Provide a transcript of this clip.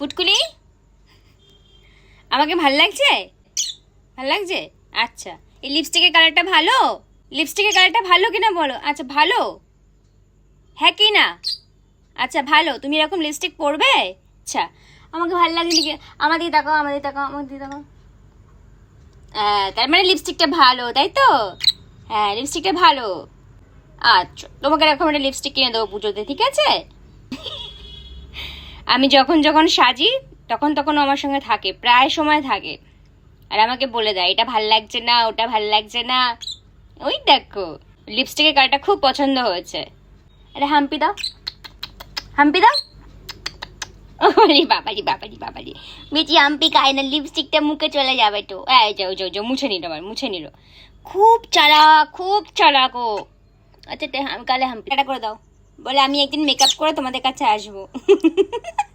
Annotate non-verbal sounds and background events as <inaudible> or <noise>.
পুটকুলি? আমাকে ভালো লাগছে? ভালো লাগছে? আচ্ছা। এই লিপস্টিকের কালারটা ভালো? লিপস্টিকের কালারটা ভালো কিনা বলো? আচ্ছা ভালো? হ্যাঁ কি না আচ্ছা ভালো। তুমি এরকম লিপস্টিক পরবে? আচ্ছা। আমাকে ভালো লাগে নাকি আমার দিকে তাকাও, আমার দিকে তাকাও, আমার দিকে তাকাও। হ্যাঁ তার মানে লিপস্টিকটা ভালো, তাই তো? হ্যাঁ লিপস্টিকটা ভালো। আচ্ছা তোমাকে এরকম একটা লিপস্টিক কিনে দেবো পুজোতে, ঠিক আছে? আমি যখন যখন সাজি, তখন তখন আমার সঙ্গে থাকে, প্রায় সময় থাকে। আর আমাকে বলে দেয়, এটা ভালো লাগছে না, ওটা ভালো লাগছে না। ওই দেখো লিপস্টিকের কালারটা খুব পছন্দ হয়েছে। আরে হাম্পি দাও হাম্পি দাও। ওরে বাবারি বাবারি বাবারি। বেটি, হাম্পি খায় না লিপস্টিকটা মুখে চলে যাবে তো। এই যাও যাও যাও মুছে নিল আবার মুছে নিল। খুব চালাক খুব চালাক ও। আচ্ছা কালে হাম্পি করে দাও। বলে আমি একদিন মেকআপ করে তোমাদের কাছে আসব। <laughs>